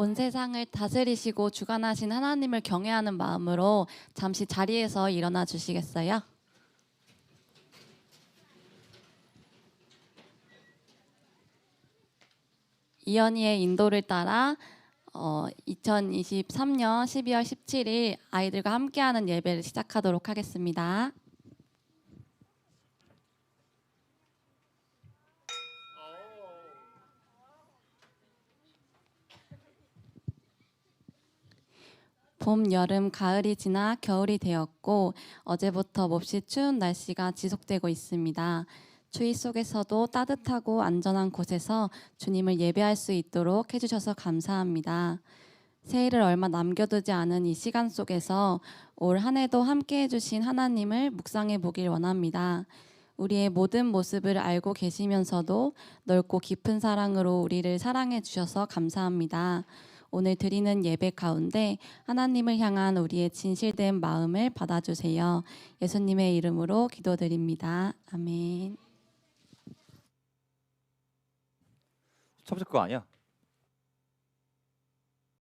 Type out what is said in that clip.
온 세상을 다스리시고 주관하신 하나님을 경외하는 마음으로 잠시 자리에서 일어나 주시겠어요? 이연희의 인도를 따라 어, 2023년 12월 17일 아이들과 함께하는 예배를 시작하도록 하겠습니다. 봄, 여름, 가을이 지나 겨울이 되었고 어제부터 몹시 추운 날씨가 지속되고 있습니다. 추위 속에서도 따뜻하고 안전한 곳에서 주님을 예배할 수 있도록 해주셔서 감사합니다. 새해를 얼마 남겨두지 않은 이 시간 속에서 올 한 해도 함께 해주신 하나님을 묵상해 보길 원합니다. 우리의 모든 모습을 알고 계시면서도 넓고 깊은 사랑으로 우리를 사랑해 주셔서 감사합니다. 오늘 드리는 예배 가운데 하나님을 향한 우리의 진실된 마음을 받아주세요. 예수님의 이름으로 기도드립니다. 아멘. 첫 번째 거 아니야?